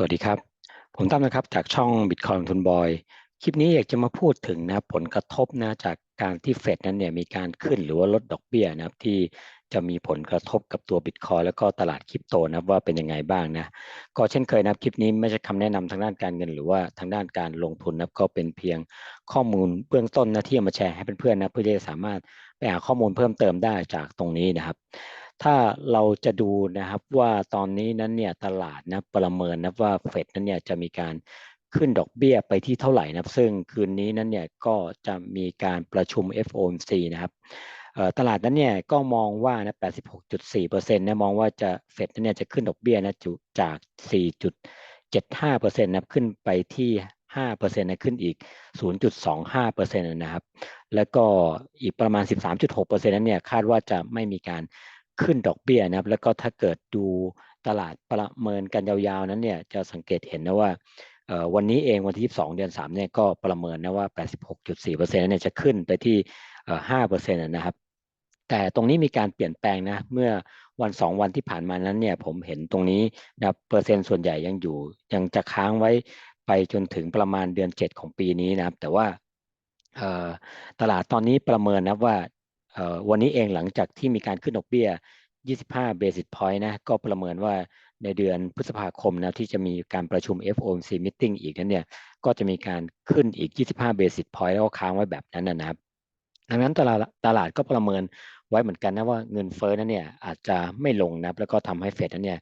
สวัสดีครับ ผมตั้มนะครับจากช่อง Bitcoin ทุนบอย คลิปนี้อยากจะมาพูดถึงนะผลกระทบนะจากการที่เฟดนั้นเนี่ยมีการขึ้นหรือว่าลดดอกเบี้ยนะครับที่จะมีผลกระทบกับตัวบิตคอยแล้วก็ตลาดคริปโตนะครับว่าเป็นยังไงบ้างนะก็เช่นเคยนะคลิปนี้ไม่ใช่คำแนะนำทางด้านการเงิน หรือว่าทางด้านการลงทุนนะก็เป็นเพียงข้อมูลเบื้องต้นนะที่มาแชร์ให้เพื่อนๆนะเพื่อที่จะสามารถไปหาข้อมูลเพิ่มเติมได้จากตรงนี้นะครับ ถ้าเราจะดูนะครับว่าตอนนี้นั้นเนี่ยตลาดนะประเมินนะว่าเฟดนั้นเนี่ยจะมีการขึ้นดอกเบี้ยไปที่เท่าไหร่นะครับ ซึ่งคืนนี้นั้นเนี่ยก็จะมีการประชุม FOMC นะครับตลาดนั้นเนี่ยก็มองว่านะ 86.4%นะมองว่าจะเฟดนั้นเนี่ยจะขึ้นดอกเบี้ยนะจาก 4.75%นะขึ้นไปที่5%นะขึ้นอีก 0.25%นะครับ แล้วก็อีกประมาณ 13.6%นั้นเนี่ยคาดว่าจะไม่มีการ ขึ้นดอกเบี้ยนะครับ แล้วก็ถ้าเกิดดูตลาดประเมินกันยาวๆนั้นเนี่ยจะสังเกตเห็นนะว่าวันนี้เองวันที่ 22 เดือน 3 เนี่ยก็ประเมินนะว่า 86.4%เนี่ยจะขึ้นไปที่ 5%นะครับ แต่ตรงนี้มีการเปลี่ยนแปลงนะ เมื่อวันสองวันที่ผ่านมานั้นเนี่ยผมเห็นตรงนี้นะเปอร์เซ็นต์ส่วนใหญ่ยังอยู่ ยังจะค้างไว้ไปจนถึงประมาณเดือน 7 ของปีนี้นะครับ แต่ว่าตลาดตอนนี้ประเมินนะว่า วันนี้เองหลังจากที่มีการขึ้นดอกเบี้ย 25 basis point นะ ก็ประเมินว่าในเดือนพฤษภาคมนะที่จะมีการประชุม FOMC meeting อีกนั้นเนี่ย ก็จะมีการขึ้นอีก 25 basis point แล้วก็ค้างไว้แบบนั้นนะครับ ดังนั้นตลาดตลาดก็ประเมินไว้เหมือนกันนะว่าเงินเฟ้อนั้นเนี่ยอาจจะไม่ลงนะแล้วก็ทำให้เฟดนั้นเนี่ย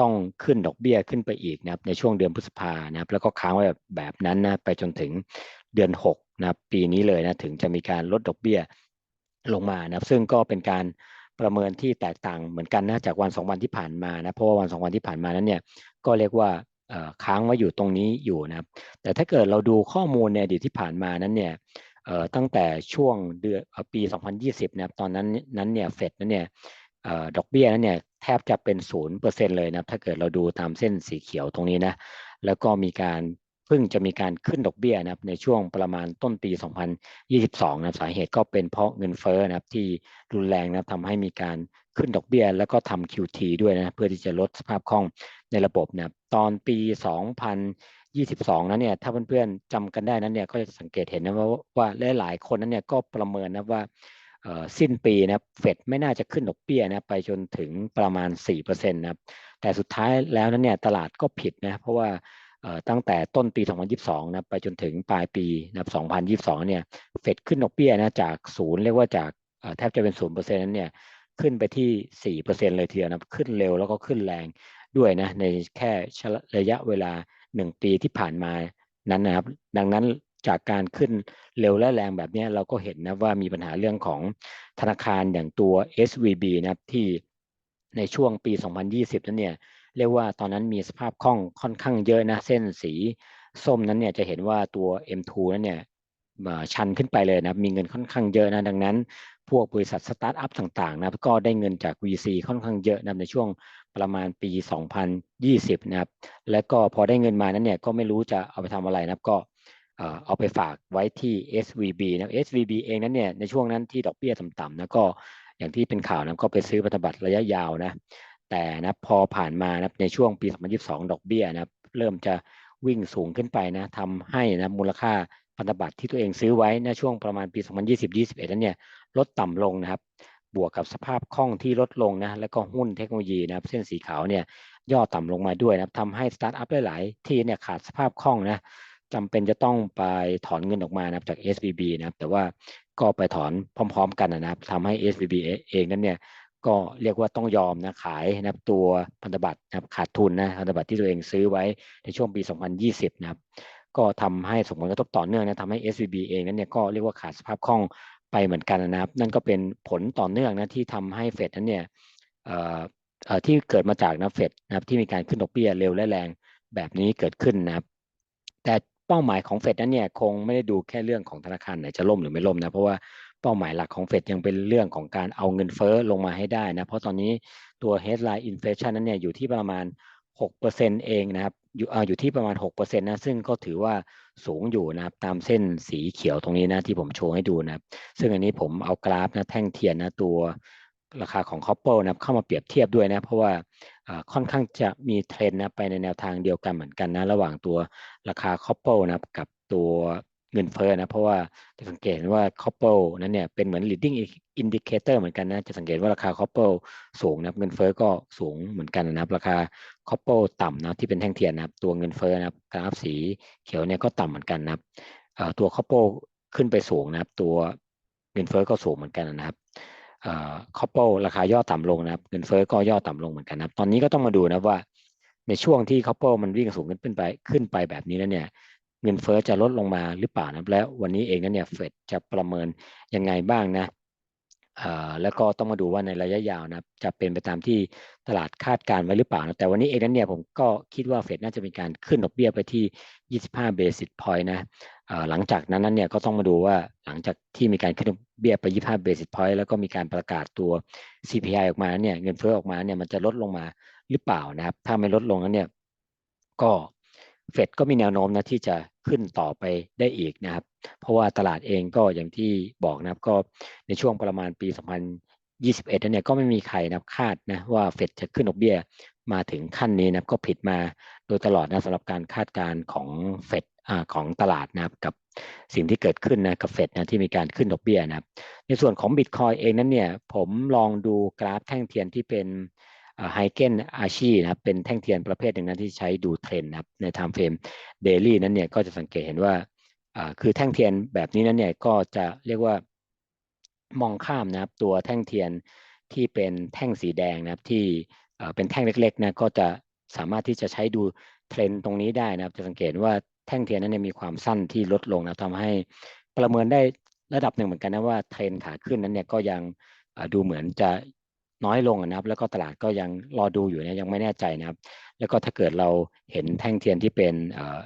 ต้องขึ้นดอกเบี้ยขึ้นไปอีกนะครับในช่วงเดือนพฤษภานะครับแล้วก็ค้างไว้แบบแบบนั้นนะไปจนถึงเดือน6นะปีนี้เลยนะถึงจะมีการลดดอกเบี้ย ลงมานะซึ่งก็เป็นการประเมินที่แตกต่างเหมือนกันนะจากวันสองวันที่ผ่านมานะเพราะว่าวันสองวันที่ผ่านมานั้นเนี่ยก็เรียกว่าค้างไว้อยู่ตรงนี้อยู่นะครับ แต่ถ้าเกิดเราดูข้อมูลในอดีตที่ผ่านมานั้นเนี่ยตั้งแต่ช่วงเดือนปี 2020 นะครับตอนนั้นนั้นเนี่ยเฟดนั้นเนี่ยดอกเบี้ยนั้นเนี่ยแทบจะเป็นศูนย์เปอร์เซ็นเลยนะถ้าเกิดเราดูตามเส้นสีเขียวตรงนี้นะแล้วก็มีการ พิ่งจะมีการขึ้นดอกเบี้ยนะครับในช่วงประมาณต้นปี 2022 นะสาเหตุก็เป็นเพราะเงินเฟ้อนะครับที่รุนแรงนะทำให้มีการขึ้นดอกเบี้ย แล้วก็ทำ QT ด้วยนะเพื่อที่จะลดสภาพคล่องในระบบนะตอนปี 2022 นั้นเนี่ยถ้าเพื่อนๆจำกันได้นั้นเนี่ยก็จะสังเกตเห็นนะว่าว่าหลายๆคนนั้นเนี่ยก็ประเมินนะว่าสิ้นปีนะเฟดไม่น่าจะขึ้นดอกเบี้ยนะไปจนถึงประมาณ 4%นะครับแต่สุดท้ายแล้วนั้นเนี่ยตลาดก็ผิดนะเพราะว่า ตั้งแต่ต้นปี 2022 นะไปจนถึงปลายปีนะ2022 เนี่ย เฟดขึ้นดอกเบี้ยนะจากศูนย์เรียกว่าจากแทบจะเป็นศูนย์เปอร์เซ็นต์นั้นเนี่ยขึ้นไปที่ 4%เลยทีเดียวนะขึ้นเร็วแล้วก็ขึ้นแรงด้วยนะในแค่ระยะเวลา 1 ปีที่ผ่านมานั้นนะครับ ดังนั้นจากการขึ้นเร็วและแรงแบบนี้เราก็เห็นนะว่ามีปัญหาเรื่องของธนาคารอย่างตัว SVB นะครับที่ในช่วงปี 2020 นั้นเนี่ย เรียกว่าตอนนั้นมีสภาพคล่องค่อนข้างเยอะนะ เส้นสีส้มนั้นเนี่ยจะเห็นว่าตัว M2 นั้นเนี่ยชันขึ้นไปเลยนะมีเงินค่อนข้างเยอะนะดังนั้น พวกบริษัทสตาร์ทอัพต่างๆนะก็ได้เงินจาก VC ค่อนข้างเยอะนะในช่วงประมาณปี 2020 นะครับ และก็พอได้เงินมานั้นเนี่ยก็ไม่รู้จะเอาไปทำอะไรนะก็เอาไปฝากไว้ที่ SVB นะ SVB เองนั้นเนี่ยในช่วงนั้นที่ดอกเบี้ยต่ำๆนะก็อย่างที่เป็นข่าวนะก็ไปซื้อพันธบัตรระยะยาวนะ แต่นะพอผ่านมานะในช่วงปี 2022 ดอกเบี้ยนะเริ่มจะวิ่งสูงขึ้นไปนะทำให้นะมูลค่าพันธบัตรที่ตัวเองซื้อไว้ในช่วงประมาณปี 2020-21 นั้นเนี่ยลดต่ำลงนะครับ บวกกับสภาพคล่องที่ลดลงนะแล้วก็หุ้นเทคโนโลยีนะครับเส้นสีขาวเนี่ยย่อต่ำลงมาด้วยนะทำให้สตาร์ทอัพหลาย ๆ ที่เนี่ยขาดสภาพคล่องนะจำเป็นจะต้องไปถอนเงินออกมานะครับจาก SVB นะครับแต่ว่าก็ไปถอนพร้อม ๆ กันนะครับทำให้ SVB เองนั้นเนี่ย ก็เรียกว่าต้องยอมนะขายนะครับตัวพันธบัตรนะครับขาดทุนนะพันธบัตรที่ตัวเองซื้อไว้ในช่วงปี 2020 นะครับก็ทำให้ส่งผลกระทบต่อเนื่องนะทำให้ SVB เองนั้นเนี่ยก็เรียกว่าขาดสภาพคล่องไปเหมือนกันนะครับ นั่นก็เป็นผลต่อเนื่องนะที่ทำให้เฟดนั้นเนี่ยที่เกิดมาจากนะเฟดนะครับที่มีการขึ้นดอกเบี้ยเร็วและแรงแบบนี้เกิดขึ้นนะครับ แต่เป้าหมายของเฟดนั้นเนี่ยคงไม่ได้ดูแค่เรื่องของธนาคารไหนจะล่มหรือไม่ล่มนะเพราะว่า เป้าหมายหลักของเฟดยังเป็นเรื่องของการเอาเงินเฟ้อลงมาให้ได้นะ เพราะตอนนี้ตัว headline inflation นั้นเนี่ยอยู่ที่ประมาณ 6%เองนะครับ อยู่อยู่ที่ประมาณ 6%นะ ซึ่งก็ถือว่าสูงอยู่นะครับ ตามเส้นสีเขียวตรงนี้นะที่ผมโชว์ให้ดูนะซึ่งอันนี้ผมเอากราฟนะแท่งเทียนนะตัวราคาของ copper นะเข้ามาเปรียบเทียบด้วยนะ เพราะว่าค่อนข้างจะมีเทรนนะไปในแนวทางเดียวกันเหมือนกันนะ ระหว่างตัวราคาคอปเปิลนะกับตัว เงินเฟ้อนะ เพราะว่าจะสังเกตว่าคอปเปิลนั้นเนี่ยเป็นเหมือน leading indicator เหมือนกันนะ จะสังเกตว่าราคาคอปเปิลสูงนะเงินเฟ้อก็สูงเหมือนกันนะครับ ราคาคอปเปิลต่ำนะที่เป็นแท่งเทียนนะครับตัวเงินเฟ้อนะครับกราฟสีเขียวเนี่ยก็ต่ำเหมือนกันนะครับตัวคอปเปิลขึ้นไปสูงนะครับ ตัวเงินเฟ้อก็สูงเหมือนกันนะครับคอปเปิลราคาย่อต่ำลงนะครับเงินเฟ้อก็ย่อต่ำลงเหมือนกันนะครับตอนนี้ก็ต้องมาดูนะว่า ในช่วงที่คอปเปิลมันวิ่งสูงขึ้นไปขึ้นไปแบบนี้แล้วเนี่ย เงินเฟ้อจะลดลงมาหรือเปล่านะแล้ววันนี้เองนั้นเนี่ยเฟดจะประเมินยังไงบ้างนะแล้วก็ต้องมาดูว่าในระยะยาวนะจะเป็นไปตามที่ตลาดคาดการไว้หรือเปล่านะแต่วันนี้เองนั้นเนี่ยผมก็คิดว่าเฟดน่าจะมีการขึ้นดอกเบี้ยไปที่ 25 basis point นะหลังจากนั้นนั้นเนี่ยก็ต้องมาดูว่าหลังจากที่มีการขึ้นดอกเบี้ยไป 25 basis point แล้วก็มีการประกาศตัว CPI ออกมาเนี่ยเงินเฟ้อออกมาเนี่ยมันจะลดลงมาหรือเปล่านะครับถ้าไม่ลดลงนั้นเนี่ยก็ เฟดก็มีแนวโน้มนะที่จะขึ้นต่อไปได้อีกนะครับ เพราะว่าตลาดเองก็อย่างที่บอกนะครับก็ในช่วงประมาณปี 2021เนี่ยก็ไม่มีใครนะคาดนะว่าเฟดจะขึ้นดอกเบี้ยมาถึงขั้นนี้นะก็ผิดมาโดยตลอดนะสำหรับการคาดการณ์ของเฟดของตลาดนะครับกับสิ่งที่เกิดขึ้นนะกับเฟดนะที่มีการขึ้นดอกเบี้ยนะครับ ในส่วนของบิตคอยเองนั้นเนี่ยผมลองดูกราฟแท่งเทียนที่เป็น ไฮเกนอาชีนะครับเป็นแท่งเทียนประเภทหนึ่งนะที่ใช้ดูเทรนนะครับในไทม์เฟรมเดลี่นั้นเนี่ยก็จะสังเกตเห็นว่าคือแท่งเทียนแบบนี้นั้นเนี่ยก็จะเรียกว่ามองข้ามนะครับตัวแท่งเทียนที่เป็นแท่งสีแดงนะครับที่เป็นแท่งเล็กๆนะก็จะสามารถที่จะใช้ดูเทรนตรงนี้ได้นะครับ จะสังเกตว่าแท่งเทียนนั้นมีความสั้นที่ลดลงนะทำให้ประเมินได้ระดับหนึ่งเหมือนกันนะว่าเทรนขาขึ้นนั้นเนี่ยก็ยังดูเหมือนจะ น้อยลงนะครับ แล้วก็ตลาดก็ยังรอดูอยู่นะยังไม่แน่ใจนะครับ แล้วก็ถ้าเกิดเราเห็นแท่งเทียนที่เป็น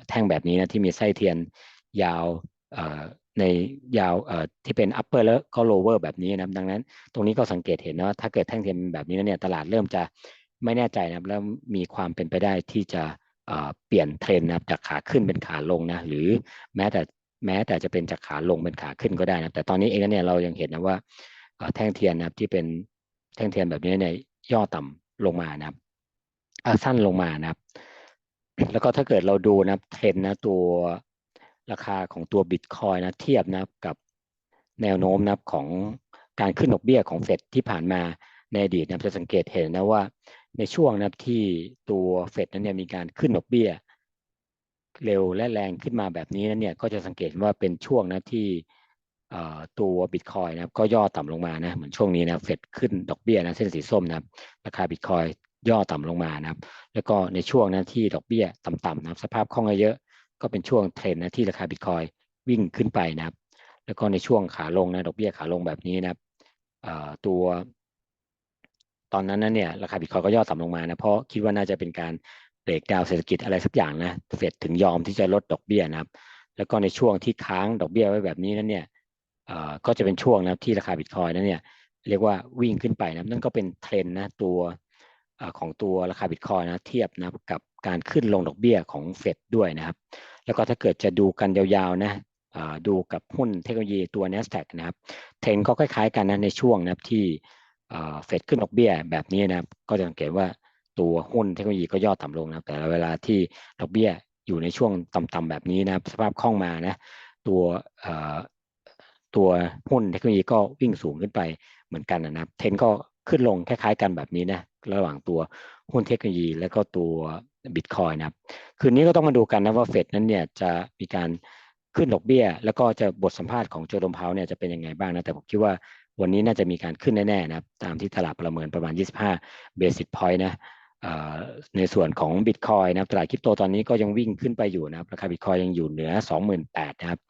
แท่งแบบนี้นะที่มีไส้เทียนยาวในยาวที่เป็น upper แล้วก็ lower แบบนี้นะครับ ดังนั้น ตรงนี้ก็สังเกตเห็นว่าถ้าเกิดแท่งเทียนแบบนี้เนี่ยตลาดเริ่มจะไม่แน่ใจนะครับแล้วมีความเป็นไปได้ที่จะเปลี่ยนเทรนนะครับจากขาขึ้นเป็นขาลงนะหรือแม้แต่แม้แต่จะเป็นจากขาลงเป็นขาขึ้นก็ได้นะแต่ตอนนี้เองเนี่ยเรายังเห็นนะว่าแท่งเทียนนะครับที่เป็น แท่งเทียนแบบนี้เนี่ยย่อต่ำลงมานะครับสั้นลงมานะครับ แล้วก็ถ้าเกิดเราดูนะเทรนนะตัวราคาของตัวบิตคอยนะเทียบนะกับแนวโน้มนะของการขึ้นดอกเบี้ยของเฟดที่ผ่านมาในอดีตนะจะสังเกตเห็นนะว่าในช่วงนะที่ตัวเฟดนั้นเนี่ยมีการขึ้นดอกเบี้ย เร็วและแรงขึ้นมาแบบนี้นั้นเนี่ยก็จะสังเกตว่าเป็นช่วงนะที่ ตัวบิตคอยนะครับก็ย่อต่ำลงมานะเหมือนช่วงนี้นะเฟดขึ้นดอกเบี้ยนะเส้นสีส้มนะครับราคาบิตคอยย่อต่ำลงมานะครับ แล้วก็ในช่วงนะที่ดอกเบี้ยต่ำๆนะครับสภาพคล่องเยอะก็เป็นช่วงเทรนนะที่ราคาบิตคอยวิ่งขึ้นไปนะครับ แล้วก็ในช่วงขาลงนะดอกเบี้ยขาลงแบบนี้นะครับตัวตอนนั้นนั้นเนี่ยราคาบิตคอยก็ย่อต่ำลงมานะเพราะคิดว่าน่าจะเป็นการเบรกดาวเศรษฐกิจอะไรสักอย่างนะเฟดถึงยอมที่จะลดดอกเบี้ยนะครับ แล้วก็ในช่วงที่ค้างดอกเบี้ยไว้แบบนี้นั้นเนี่ย ก็จะเป็นช่วงนะที่ราคาบิตคอยนั้นเนี่ยเรียกว่าวิ่งขึ้นไปนะนั่นก็เป็นเทรนนะตัวของตัวราคาบิตคอยนะเทียบนะกับการขึ้นลงดอกเบี้ยของเฟดด้วยนะครับ แล้วก็ถ้าเกิดจะดูกันยาวๆนะดูกับหุ้นเทคโนโลยีตัว NASDAQ นะครับเทรนก็คล้ายๆกันนะในช่วงนะครับที่เฟดขึ้นดอกเบี้ยแบบนี้นะครับก็จะสังเกตว่าตัวหุ้นเทคโนโลยีก็ย่อต่ำลงนะแต่เวลาที่ดอกเบี้ยอยู่ในช่วงต่ำๆแบบนี้นะสภาพคล่องมานะตัว ตัวหุ้นเทคโนโลยีก็วิ่งสูงขึ้นไปเหมือนกันนะครับ เทนก็ขึ้นลงคล้ายๆกันแบบนี้นะระหว่างตัวหุ้นเทคโนโลยี และก็ตัวบิตคอยนะครับ คืนนี้ก็ต้องมาดูกันนะว่าเฟดนั้นเนี่ยจะมีการขึ้นดอกเบี้ย แล้วก็จะบทสัมภาษณ์ของโจดมเพาเนี่ยจะเป็นยังไงบ้างนะแต่ผมคิดว่าวันนี้น่าจะมีการขึ้นแน่ๆนะครับตามที่ตลาดประเมินประมาณ 25 basic point นะ ในส่วนของบิตคอยนะครับตลาดคริปโตตอนนี้ก็ยังวิ่งขึ้นไปอยู่นะครับราคาบิตคอยยังอยู่เหนือ 28,000นะครับ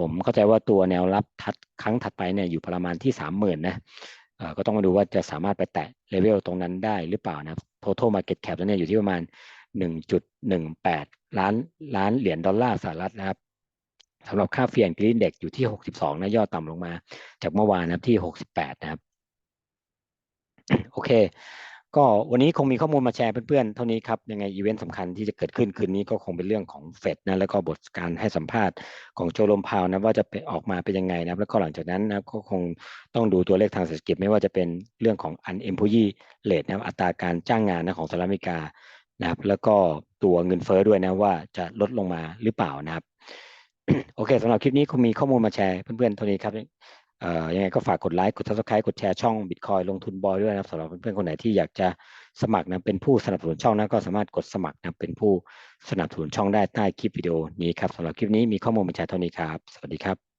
ผมเข้าใจว่าตัวแนวรับทัดครั้งถัดไปเนี่ยอยู่ประมาณที่ 30,000นะก็ต้องมาดูว่าจะสามารถไปแตะเลเวลตรงนั้นได้หรือเปล่านะ total market cap แล้วเนี่ยอยู่ที่ประมาณ 1.18 ล้านล้านเหรียญดอลลาร์สหรัฐนะครับสำหรับค่าเฟียนกรีนเด็กอยู่ที่ 62 นะย่อต่ำลงมา จากเมื่อวานนะที่ 68 นะครับ โอเค ก็วันนี้คงมีข้อมูลมาแชร์เพื่อนๆ เท่านี้ครับ ยังไงอีเวนต์สำคัญที่จะเกิดขึ้นคืนนี้ก็คงเป็นเรื่องของเฟดนะแล้วก็บทการให้สัมภาษณ์ของโจลมพาวนะว่าจะไปออกมาเป็นยังไงนะแล้วก็หลังจากนั้นนะก็คงต้องดูตัวเลขทางเศรษฐกิจไม่ว่าจะเป็นเรื่องของ unemployee rate นะอัตราการจ้างงานนะของสหรัฐอเมริกานะครับแล้วก็ตัวเงินเฟ้อด้วยนะว่าจะลดลงมาหรือเปล่านะครับโอเคสำหรับคลิปนี้คงมีข้อมูลมาแชร์เพื่อนๆเท่านี้ครับ ยังไงก็ฝากกดไลค์ กด subscribe กดแชร์ช่อง Bitcoin ลงทุนบอยด้วยนะครับสำหรับเพื่อนๆคนไหนที่อยากจะสมัครนะเป็นผู้สนับสนุนช่องนะก็สามารถกดสมัครนะเป็นผู้สนับสนุนช่องได้ใต้คลิปวิดีโอนี้ครับสำหรับคลิปนี้มีข้อมูลมาแชร์เท่านี้ครับ สวัสดีครับ